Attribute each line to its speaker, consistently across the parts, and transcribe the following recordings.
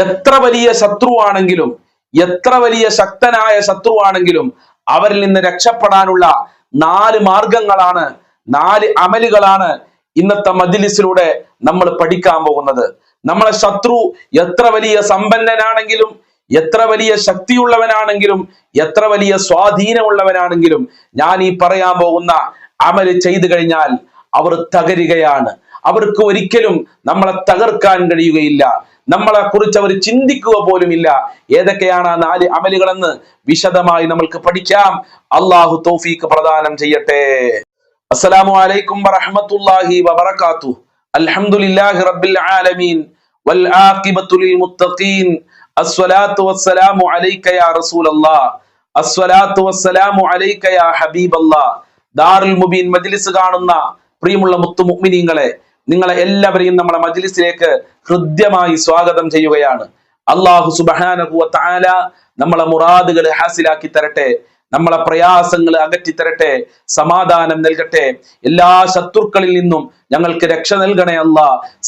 Speaker 1: എത്ര വലിയ ശത്രുവാണെങ്കിലും എത്ര വലിയ ശക്തനായ ശത്രുവാണെങ്കിലും അവരിൽ നിന്ന് രക്ഷപ്പെടാനുള്ള നാല് മാർഗങ്ങളാണ് നാല് അമലുകളാണ് ഇന്നത്തെ മജിലിസിലൂടെ നമ്മൾ പഠിക്കാൻ പോകുന്നത്. നമ്മളെ ശത്രു എത്ര വലിയ സമ്പന്നനാണെങ്കിലും എത്ര വലിയ ശക്തിയുള്ളവനാണെങ്കിലും എത്ര വലിയ സ്വാധീനമുള്ളവനാണെങ്കിലും ഞാൻ ഈ പറയാൻ പോകുന്ന അമൽ ചെയ്തു കഴിഞ്ഞാൽ അവർ തകരുകയാണ്. അവർക്ക് ഒരിക്കലും നമ്മളെ തകർക്കാൻ കഴിയുകയില്ല. നമ്മളെ കുറിച്ച് അവർ ചിന്തിക്കുക പോലുമില്ല ഏതൊക്കെയാണ് ആ നാല് അമലുകളെന്ന് വിശദമായി നമ്മൾക്ക് പഠിക്കാം. അള്ളാഹു തോഫീക്ക് പ്രദാനം ചെയ്യട്ടെ. അസ്സലാമു അലൈക്കും വറഹ്മത്തുള്ളാഹി വബറകാത്തു. അൽഹംദുലില്ലാഹി റബ്ബിൽ ആലമീൻ. വൽ ആഖിബത്തു ലിൽ മുത്തഖീൻ. അസ്സലാത്തു വസ്സലാമു അലൈക യാ റസൂലല്ലാഹ് അസ്സലാത്തു വസ്സലാമു അലൈക യാ ഹബീബല്ലാഹ് ദാറുൽ മുബീൻ മജ്ലിസ് കാണുന്ന പ്രിയമുള്ള മുത്തു മുഅ്മിനീങ്ങളെ നിങ്ങളെ എല്ലാവരെയും നമ്മളെ മജ്ലിസിലേക്ക് ഹൃദ്യമായി സ്വാഗതം ചെയ്യുകയാണ്. അള്ളാഹു സുബ്ഹാനഹു താല നമ്മളെ മുറാദുകൾ ഹാസിലാക്കി തരട്ടെ നമ്മളെ പ്രയാസങ്ങൾ അകറ്റി തരട്ടെ സമാധാനം നൽകട്ടെ. എല്ലാ ശത്രുക്കളിൽ നിന്നും ഞങ്ങൾക്ക് രക്ഷ നൽകണേ അല്ല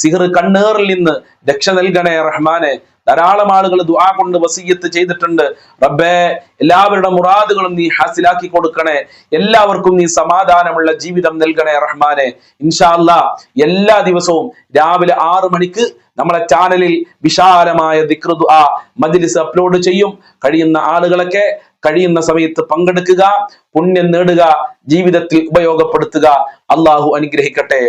Speaker 1: സിഹർ കണ്ണേറിൽ നിന്ന് രക്ഷ നൽകണേ റഹ്മാനെ. ധാരാളം ആളുകൾ ദുആ കൊണ്ട് വസീയത്ത് ചെയ്തിട്ടുണ്ട്. റബ്ബേ എല്ലാവരുടെ മുറാദുകളും നീ ഹാസിലാക്കി കൊടുക്കണേ. എല്ലാവർക്കും നീ സമാധാനമുള്ള ജീവിതം നൽകണേ റഹ്മാനെ. ഇൻഷാ അള്ളാ എല്ലാ ദിവസവും രാവിലെ ആറ് മണിക്ക് നമ്മളെ ചാനലിൽ വിശാലമായ ദിക്ർ ദുആ മജ്ലിസ് അപ്ലോഡ് ചെയ്യും. കഴിയുന്ന ആളുകളൊക്കെ കഴിയുന്ന സമയത്ത് പങ്കെടുക്കുക പുണ്യം നേടുക ജീവിതത്തിൽ ഉപയോഗപ്പെടുത്തുക. അള്ളാഹു അനുഗ്രഹിക്കട്ടെ.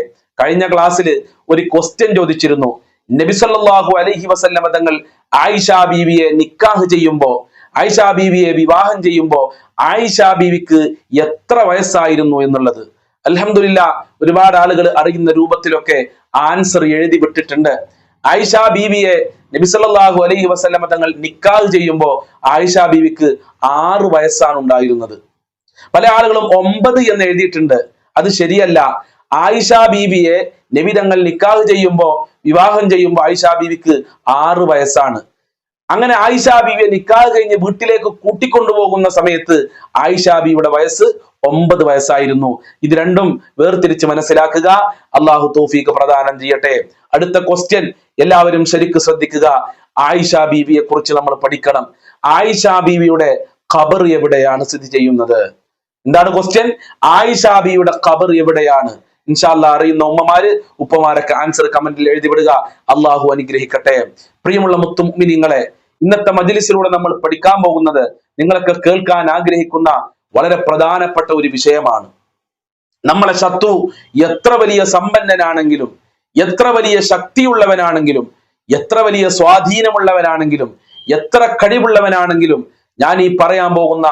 Speaker 1: കഴിഞ്ഞ ക്ലാസ്സിൽ ഒരു ക്വസ്റ്റ്യൻ ചോദിച്ചിരുന്നു. നബിസല്ലാഹു അലൈഹി വസല്ലമ തങ്ങൾ ആയിഷ ബീവിയെ നിക്കാഹ് ചെയ്യുമ്പോ ആയിഷ ബീവിയെ വിവാഹം ചെയ്യുമ്പോ ആയിഷ ബീവിക്ക് എത്ര വയസ്സായിരുന്നു എന്നുള്ളത്? അലഹമില്ല ഒരുപാട് ആളുകൾ അറിയുന്ന രൂപത്തിലൊക്കെ ആൻസർ എഴുതി വിട്ടിട്ടുണ്ട്. ആയിഷ ബീവിയെ നബിസല്ലാഹു അലൈഹി വസല്ലമ തങ്ങൾ നിക്കാഹ് ചെയ്യുമ്പോ ആയിഷ ബീവിക്ക് ആറ് വയസ്സാണ് ഉണ്ടായിരുന്നത്. പല ആളുകളും ഒമ്പത് എന്ന് എഴുതിയിട്ടുണ്ട്. അത് ശരിയല്ല. ആയിഷ ബീബിയെ നബി തങ്ങൾ നിക്കാഹ് ചെയ്യുമ്പോ വിവാഹം ചെയ്യുമ്പോ ആയിഷ ബീവിക്ക് ആറ് വയസ്സാണ്. അങ്ങനെ ആയിഷ ബീവിയെ നിക്കാഹ് കഴിഞ്ഞ് വീട്ടിലേക്ക് കൂട്ടിക്കൊണ്ടുപോകുന്ന സമയത്ത് ആയിഷ ബീവിയുടെ വയസ്സ് ഒമ്പത് വയസ്സായിരുന്നു. ഇത് രണ്ടും വേർതിരിച്ച് മനസ്സിലാക്കുക. അള്ളാഹു തോഫീക്ക് പ്രദാനം ചെയ്യട്ടെ. അടുത്ത ക്വസ്റ്റ്യൻ എല്ലാവരും ശരിക്ക് ശ്രദ്ധിക്കുക. ആയിഷ ബീവിയെ കുറിച്ച് നമ്മൾ പഠിക്കണം. ആയിഷ ബീവിയുടെ ഖബർ എവിടെയാണ് സ്ഥിതി ചെയ്യുന്നത്? എന്താണ് ക്വസ്റ്റ്യൻ ആയിഷ ബീവിയുടെ ഖബർ എവിടെയാണ്? ഇൻഷാല്ല അറിയുന്ന ഉമ്മമാര് ഉപ്പമാരൊക്കെ ആൻസർ കമന്റിൽ എഴുതി വിടുക അള്ളാഹു അനുഗ്രഹിക്കട്ടെ. പ്രിയമുള്ള മുത്തുമിനിങ്ങളെ ഇന്നത്തെ മജിലിസിലൂടെ നമ്മൾ പഠിക്കാൻ പോകുന്നത് നിങ്ങളൊക്കെ കേൾക്കാൻ ആഗ്രഹിക്കുന്ന വളരെ പ്രധാനപ്പെട്ട ഒരു വിഷയമാണ്. നമ്മളെ ശത്രു എത്ര വലിയ സമ്പന്നനാണെങ്കിലും എത്ര വലിയ ശക്തിയുള്ളവനാണെങ്കിലും എത്ര വലിയ സ്വാധീനമുള്ളവനാണെങ്കിലും എത്ര കഴിവുള്ളവനാണെങ്കിലും ഞാൻ ഈ പറയാൻ പോകുന്ന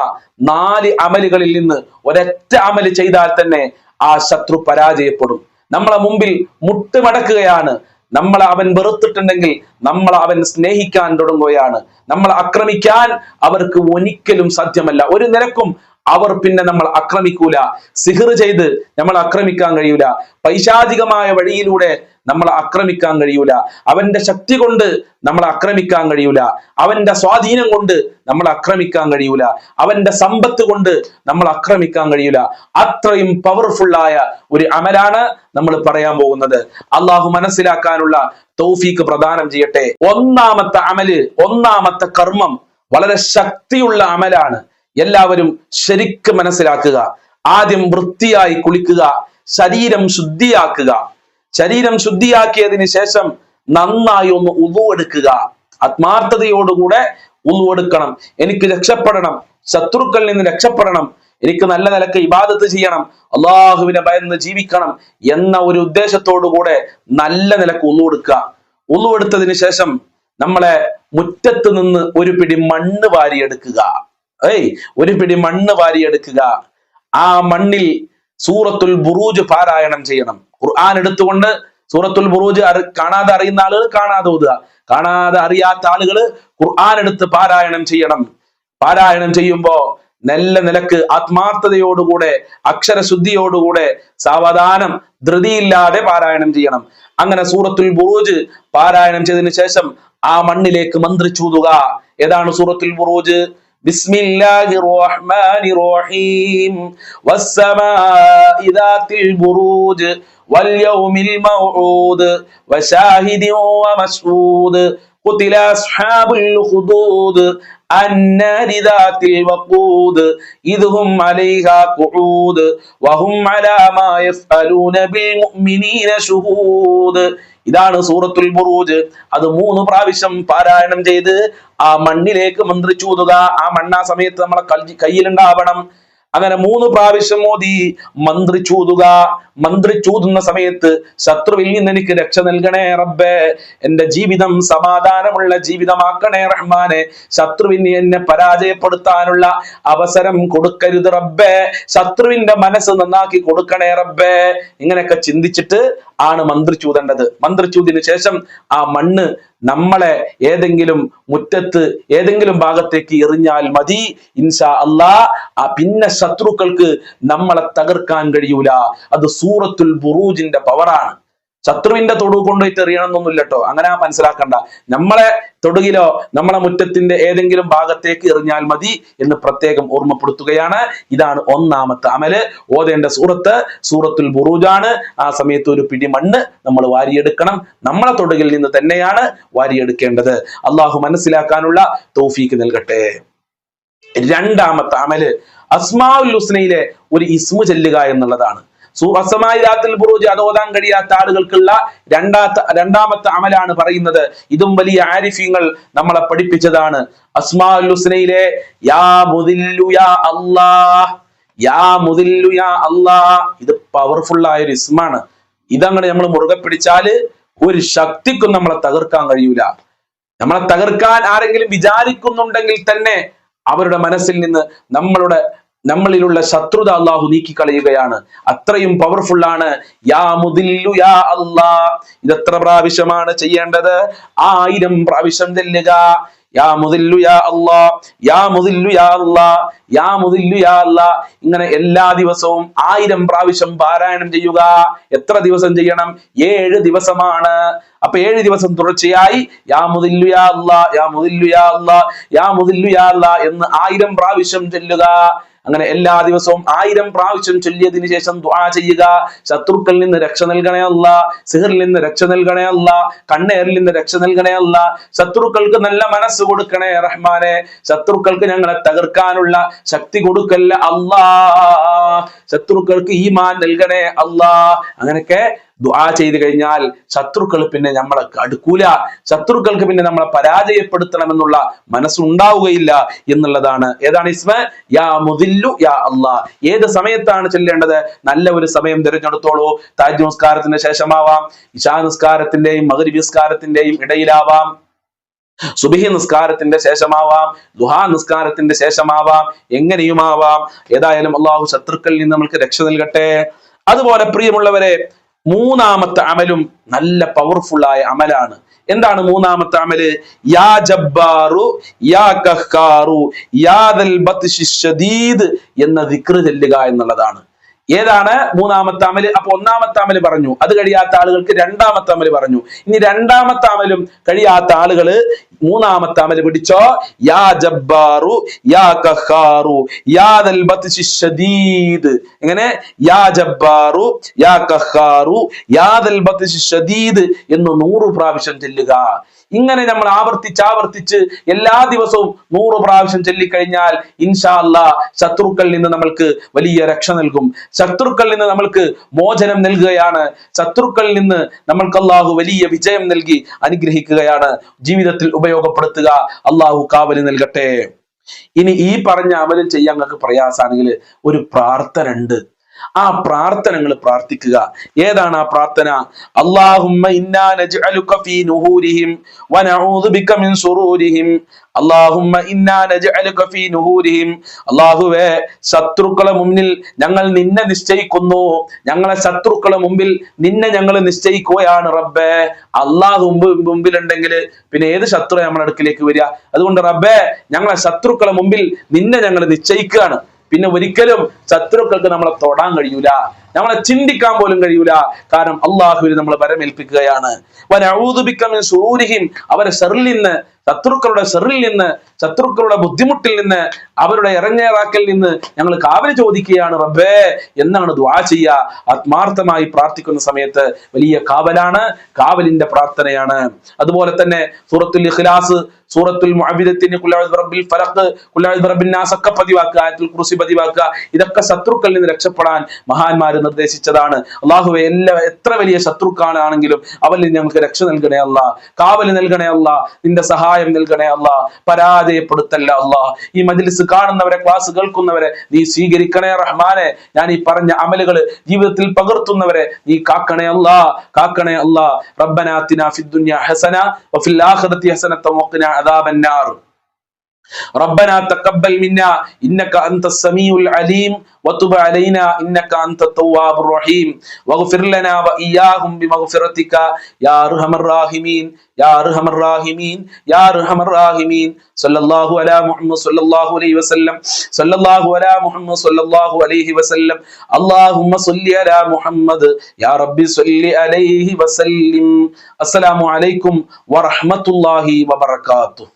Speaker 1: നാല് അമലുകളിൽ നിന്ന് ഒരൊറ്റ അമൽ ചെയ്താൽ തന്നെ ആ ശത്രു പരാജയപ്പെടും. നമ്മളെ മുമ്പിൽ മുട്ടുമടക്കുകയാണ്. നമ്മളെ അവൻ വെറുത്തിട്ടുണ്ടെങ്കിൽ നമ്മളെ അവൻ സ്നേഹിക്കാൻ തുടങ്ങുകയാണ്. നമ്മളെ ആക്രമിക്കാൻ അവർക്ക് ഒരിക്കലും സാധ്യമല്ല. ഒരു നിരക്കും അവർ പിന്നെ നമ്മൾ ആക്രമിക്കൂല. സിഹിർ ചെയ്ത് നമ്മൾ ആക്രമിക്കാൻ കഴിയൂല. പൈശാചികമായ വഴിയിലൂടെ നമ്മൾ ആക്രമിക്കാൻ കഴിയൂല. അവന്റെ ശക്തി കൊണ്ട് നമ്മളെ ആക്രമിക്കാൻ കഴിയൂല. അവന്റെ സ്വാധീനം കൊണ്ട് നമ്മൾ ആക്രമിക്കാൻ കഴിയൂല. അവന്റെ സമ്പത്ത് കൊണ്ട് നമ്മൾ ആക്രമിക്കാൻ കഴിയൂല. അത്രയും പവർഫുള്ളായ ഒരു അമലാണ് നമ്മൾ പറയാൻ പോകുന്നത്. അള്ളാഹു മനസ്സിലാക്കാനുള്ള തൗഫീക്ക് പ്രദാനം ചെയ്യട്ടെ. ഒന്നാമത്തെ അമൽ ഒന്നാമത്തെ കർമ്മം വളരെ ശക്തിയുള്ള അമലാണ്. എല്ലാവരും ശരിക്ക് മനസ്സിലാക്കുക. ആദ്യം വൃത്തിയായി കുളിക്കുക ശരീരം ശുദ്ധിയാക്കുക. ശരീരം ശുദ്ധിയാക്കിയതിന് ശേഷം നന്നായി ഒന്ന് ഉതുവെടുക്കുക ആത്മാർത്ഥതയോടുകൂടെ ഉതുവെടുക്കണം എനിക്ക് രക്ഷപ്പെടണം. ശത്രുക്കളിൽ നിന്ന് രക്ഷപ്പെടണം. എനിക്ക് നല്ല നിലയ്ക്ക് ഇബാദത്ത് ചെയ്യണം. അള്ളാഹുവിനെ ഭയന്ന് ജീവിക്കണം എന്ന ഒരു ഉദ്ദേശത്തോടു കൂടെ നല്ല നിലയ്ക്ക് ഉതുവെടുക്കുക ഉതുവെടുത്തതിന് ശേഷം നമ്മളെ മുറ്റത്ത് നിന്ന് ഒരു പിടി മണ്ണ് വാരിയെടുക്കുക. ഏയ് ഒരു പിടി മണ്ണ് വാരിയെടുക്കുക. ആ മണ്ണിൽ സൂറത്തുൽ ബുറൂജ് പാരായണം ചെയ്യണം. ഖുർആൻ എടുത്തുകൊണ്ട് സൂറത്തുൽ ബുറൂജ് അറി കാണാതെ അറിയുന്ന ആളുകൾ കാണാതെ ഓതുക. കാണാതെ അറിയാത്ത ആളുകൾ ഖുർആൻ എടുത്ത് പാരായണം ചെയ്യണം. പാരായണം ചെയ്യുമ്പോ നല്ല നിലയ്ക്ക് ആത്മാർത്ഥതയോടുകൂടെ അക്ഷരശുദ്ധിയോടുകൂടെ സാവധാനം ധൃതിയില്ലാതെ പാരായണം ചെയ്യണം. അങ്ങനെ സൂറത്തുൽ ബുറൂജ് പാരായണം ചെയ്തതിനു ശേഷം ആ മണ്ണിലേക്ക് മന്ത്രിച്ചൂതുക ഏതാണ് സൂറത്തുൽ ബുറൂജ്? بسم الله الرحمن الرحيم والسماء ذات البروج واليوم الموعود وشاهد ومشهود قتل أصحاب الخدود النار ذات الوقود إذ هم عليها قعود وهم على ما يفعلون بالمؤمنين شهود ഇതാണ് സൂറത്തുൽ ബുറൂജ് അത് മൂന്ന് പ്രാവശ്യം പാരായണം ചെയ്ത് ആ മണ്ണിലേക്ക് മന്ത്രിച്ചൂതുക ആ മണ്ണ് ആ സമയത്ത് നമ്മളെ കൽ- കയ്യിലുണ്ടാവണം അങ്ങനെ മൂന്ന് പ്രാവശ്യം മോദി മന്ത്രിച്ചൂതുക മന്ത്രിച്ചൂതുന്ന സമയത്ത് ശത്രുവിൽ നിന്ന് എനിക്ക് രക്ഷ നൽകണേ റബ്ബേ. എന്റെ ജീവിതം സമാധാനമുള്ള ജീവിതമാക്കണേ റഹ്മാനെ. ശത്രുവിന് എന്നെ പരാജയപ്പെടുത്താനുള്ള അവസരം കൊടുക്കരുത് റബ്ബേ. ശത്രുവിന്റെ മനസ്സ് നന്നാക്കി കൊടുക്കണേ റബ്ബേ. ഇങ്ങനെയൊക്കെ ചിന്തിച്ചിട്ട് ആണ് മന്ത്രി ചൂതേണ്ടത്. മന്ത്രി ചൂതിന് ശേഷം ആ മണ്ണ് നമ്മളെ ഏതെങ്കിലും മുറ്റത്ത് ഏതെങ്കിലും ഭാഗത്തേക്ക് എറിഞ്ഞാൽ മതി. ഇൻഷാ അല്ലാ ആ പിന്നെ ശത്രുക്കൾക്ക് നമ്മളെ തകർക്കാൻ കഴിയൂല. അത് സൂറത്തുൽ ബുറൂജിന്റെ പവറാണ് ശത്രുവിന്റെ തൊടു കൊണ്ടുപോയിട്ട് എറിയണമെന്നൊന്നുമില്ല കേട്ടോ അങ്ങനെ മനസ്സിലാക്കണ്ട. നമ്മളെ തൊടുകിലോ നമ്മളെ മുറ്റത്തിന്റെ ഏതെങ്കിലും ഭാഗത്തേക്ക് എറിഞ്ഞാൽ മതി എന്ന് പ്രത്യേകം ഓർമ്മപ്പെടുത്തുകയാണ്. ഇതാണ് ഒന്നാമത്തെ അമൽ. ഓതേണ്ട സൂറത്ത് സൂറത്തുൽ ബുറൂജാണ്. ആ സമയത്ത് ഒരു പിടി മണ്ണ് നമ്മൾ വാരിയെടുക്കണം. നമ്മളെ തൊടുകിൽ നിന്ന് തന്നെയാണ് വാരിയെടുക്കേണ്ടത്. അള്ളാഹു മനസ്സിലാക്കാനുള്ള തോഫീക്ക് നൽകട്ടെ. രണ്ടാമത്തെ അമൽ. അസ്മാഉൽ ഹുസ്നയിലെ ഒരു ഇസ്മു ചെല്ലുക എന്നുള്ളതാണ്. സൂ അസമായി ബുറൂജ് അത് ഓതാൻ കഴിയാത്ത ആളുകൾക്കുള്ള രണ്ടാമത്തെ രണ്ടാമത്തെ അമലാണ് പറയുന്നത്. ഇതും വലിയ ആരിഫ്യങ്ങൾ നമ്മളെ പഠിപ്പിച്ചതാണ്. അസ്മാഉൽ ഹുസ്നയിലെ യാ മുദില്ലു യാ അല്ലാഹ് യാ മുദില്ലു യാ അല്ലാഹ് ഇത് പവർഫുൾ ആയ ഒരു ഇസ്മാണ്. ഇതങ്ങനെ നമ്മൾ മുറുകെ പിടിച്ചാൽ ഒരു ശക്തിക്കും നമ്മളെ തകർക്കാൻ കഴിയൂല. നമ്മളെ തകർക്കാൻ ആരെങ്കിലും വിചാരിക്കുന്നുണ്ടെങ്കിൽ തന്നെ അവരുടെ മനസ്സിൽ നിന്ന് നമ്മളുടെ നമ്മളിലുള്ള ശത്രുത അള്ളാഹു നീക്കിക്കളയുകയാണ്. അത്രയും പവർഫുൾ ആണ്. യാ മുദില്ലു യാ അല്ലാ. ഇത് എത്ര പ്രാവശ്യമാണ് ചെയ്യേണ്ടത്? ആയിരം പ്രാവശ്യം ചെല്ലുക. യാ മുദില്ലു യാ അല്ലാ. യാ മുദില്ലു യാ അല്ലാ. യാ മുദില്ലു യാ അല്ലാ. ഇങ്ങനെ എല്ലാ ദിവസവും ആയിരം പ്രാവശ്യം പാരായണം ചെയ്യുക. എത്ര ദിവസം ചെയ്യണം? ഏഴ് ദിവസമാണ്. അപ്പൊ ഏഴ് ദിവസം തുടർച്ചയായി യാ മുദില്ലു യാ അല്ലാ യാ മുദില്ലു യാ അല്ലാ യാ മുദില്ലു യാ അല്ലാ എന്ന് ആയിരം പ്രാവശ്യം ചൊല്ലുക. അങ്ങനെ എല്ലാ ദിവസവും ആയിരം പ്രാവശ്യം ചൊല്ലിയതിന് ശേഷം ദുആ ചെയ്യുക. ശത്രുക്കളിൽ നിന്ന് രക്ഷ നൽകണേ അല്ല സിഹറിൽ നിന്ന് രക്ഷ നൽകണേ അല്ല കണ്ണേറിൽ നിന്ന് രക്ഷ നൽകണേ അല്ല. ശത്രുക്കൾക്ക് നല്ല മനസ്സ് കൊടുക്കണേ റഹ്മാനെ. ശത്രുക്കൾക്ക് ഞങ്ങളെ തകർക്കാനുള്ള ശക്തി കൊടുക്കല്ല അല്ലാ. ശത്രുക്കൾക്ക് ഈമാൻ നൽകണേ അല്ലാ. അങ്ങനെയൊക്കെ ദുആ ചെയ്ത് കഴിഞ്ഞാൽ ശത്രുക്കൾ പിന്നെ നമ്മളെ അടുക്കൂല. ശത്രുക്കൾക്ക് പിന്നെ നമ്മളെ പരാജയപ്പെടുത്തണമെന്നുള്ള മനസ്സുണ്ടാവുകയില്ല എന്നുള്ളതാണ്. ഏതാണ് ഇസ്മ? യാ മുദില്ലു യാ അല്ലാ ഏത് സമയത്താണ് ചെല്ലേണ്ടത്? നല്ല ഒരു സമയം തിരഞ്ഞെടുത്തോളൂ. താജ് നമസ്കാരത്തിന് ശേഷമാവാം. ഇശാ നിസ്കാരത്തിന്റെയും മഗ്രിബ് നിസ്കാരത്തിന്റെയും ഇടയിലാവാം. സുബിഹി നിസ്കാരത്തിന്റെ ശേഷമാവാം. ദുഹാ നിസ്കാരത്തിന്റെ ശേഷമാവാം. എങ്ങനെയുമാവാം? ഏതായാലും അള്ളാഹു ശത്രുക്കളിൽ നിന്ന് നമ്മൾക്ക് രക്ഷ നൽകട്ടെ. അതുപോലെ പ്രിയമുള്ളവരെ മൂന്നാമത്തെ അമലും നല്ല പവർഫുൾ ആയ അമലാണ്. എന്താണ് മൂന്നാമത്തെ അമൽ? യാ ജബ്ബാറു യാ ബത്ശി ശദീദ് എന്ന ദിക്റ് ചെല്ലുക എന്നുള്ളതാണ്. ഏതാണ് മൂന്നാമത്തെ അമൽ? അപ്പൊ ഒന്നാമത്തെ അമൽ പറഞ്ഞു. അത് കഴിയാത്ത ആളുകൾക്ക് രണ്ടാമത്തെ അമൽ പറഞ്ഞു. ഇനി രണ്ടാമത്തെ അമലും കഴിയാത്ത ആളുകൾ മൂന്നാമത്തെ അമൽ പിടിച്ചോ? യാ ജബ്ബാറു യാ കഹാറു യാ ശദീദ് എങ്ങനെ? യാ ജബ്ബാറു യാ കഹാറു യാ ബത്ശി എന്ന് നൂറ് പ്രാവശ്യം ചെല്ലുക. ഇങ്ങനെ നമ്മൾ ആവർത്തിച്ച് ആവർത്തിച്ച് എല്ലാ ദിവസവും നൂറ് പ്രാവശ്യം ചൊല്ലിക്കഴിഞ്ഞാൽ ഇൻഷാല്ല ശത്രുക്കളിൽ നിന്ന് നമ്മൾക്ക് വലിയ രക്ഷ നൽകും. ശത്രുക്കളിൽ നിന്ന് നമ്മൾക്ക് മോചനം നൽകുകയാണ്. ശത്രുക്കളിൽ നിന്ന് നമ്മൾക്ക് അള്ളാഹു വലിയ വിജയം നൽകി അനുഗ്രഹിക്കുകയാണ്. ജീവിതത്തിൽ ഉപയോഗപ്പെടുത്തുക. അള്ളാഹു കാവലി നൽകട്ടെ. ഇനി ഈ പറഞ്ഞ അമലിൽ ചെയ്യാൻ നിങ്ങൾക്ക് പ്രയാസാണെങ്കിൽ ഒരു പ്രാർത്ഥന ഉണ്ട് ആ പ്രാർത്ഥനകൾ പ്രാർത്ഥിക്കുക. ഏതാണ് ആ പ്രാർത്ഥന? അല്ലാഹുമ്മ ഇന്നാ ഫീ നുഹൂരിഹിം വനഊദു ബിക മിൻ സുറൂരിഹിം. ഇന്നാ ഫീ നുഹൂരിഹിം. അല്ലാഹുവേ ശത്രുക്കളെ മുന്നിൽ ഞങ്ങൾ നിന്നെ നിശ്ചയിക്കുന്നു. ഞങ്ങളെ ശത്രുക്കളെ മുമ്പിൽ നിന്നെ ഞങ്ങൾ നിശ്ചയിക്കുകയാണ് റബ്ബേ. അള്ളാഹു മുമ്പിൽ മുമ്പിലുണ്ടെങ്കിൽ പിന്നെ ഏത് ശത്രു നമ്മുടെ അടുക്കിലേക്ക് വരിക? അതുകൊണ്ട് റബ്ബേ ഞങ്ങളെ ശത്രുക്കളെ മുമ്പിൽ നിന്നെ ഞങ്ങൾ നിശ്ചയിക്കുകയാണ്. പിന്നെ ഒരിക്കലും ശത്രുക്കൾക്ക് നമ്മളെ തൊടാൻ കഴിയൂല. നമ്മളെ ചിന്തിക്കാൻ പോലും കഴിയൂല. കാരണം അള്ളാഹുവിന് നമ്മൾ വരമേൽപ്പിക്കുകയാണ്. അവരെ സെറിൽ നിന്ന് ശത്രുക്കളുടെ സെറിൽ നിന്ന് ശത്രുക്കളുടെ ബുദ്ധിമുട്ടിൽ നിന്ന് അവരുടെ ഇറങ്ങേറാക്കൽ നിന്ന് ഞങ്ങൾ കാവൽ ചോദിക്കുകയാണ് റബ്ബേ എന്നാണ് ദ്വാ ചെയ്യുക ആത്മാർത്ഥമായി പ്രാർത്ഥിക്കുന്ന സമയത്ത് വലിയ കാവലാണ് കാവലിന്റെ പ്രാർത്ഥനയാണ്. അതുപോലെ തന്നെ സൂറത്തുൽ ഇഖ്ലാസ് സൂറത്തുൽ മുഅബിദത്തിന് റബ്ബിൽ ഫലഖ് റബ്ബിൻ നാസ് ഒക്കെ പതിവാക്കുക ആയത്തുൽ കുർസി പതിവാക്കുക ഇതൊക്കെ ശത്രുക്കളിൽ നിന്ന് രക്ഷപ്പെടാൻ മഹാന്മാർ നിർദ്ദേശിച്ചതാണ്. അള്ളാഹുവെ എല്ലാ എത്ര വലിയ ശത്രുക്കളാണെങ്കിലും അവരിൽ ഞങ്ങൾക്ക് രക്ഷ നൽകണേ അല്ല. കാവൽ നൽകണേ അല്ല. നിന്റെ സഹായം നൽകണേ അല്ല. പരാജയപ്പെടുത്തല്ല അല്ല. ഈ മജ്ലിസ് കാണുന്നവരെ ക്ലാസ് കേൾക്കുന്നവരെ നീ സ്വീകരിക്കണേ റഹ്മാനെ. ഞാൻ ഈ പറഞ്ഞ അമലുകൾ ജീവിതത്തിൽ പകർത്തുന്നവരെ നീ കാക്കണേ അല്ല. കാക്കണേ അല്ല. റബ്ബനാ ആതിനാ ഫിദ്ദുനിയാ ഹസന വഫിൽ ആഖിറതി ഹസനത വഖിനാ അദാബൻ നാർ. ربنا تقبل منا انك انت السميع العليم وتب علينا انك انت التواب الرحيم واغفر لنا واياهم بمغفرتك يا ارحم الراحمين يا ارحم الراحمين يا ارحم الراحمين صلى الله على محمد صلى الله عليه وسلم صلى الله على محمد صلى الله عليه وسلم اللهم صل على محمد يا ربي صل عليه وسلم السلام عليكم ورحمه الله وبركاته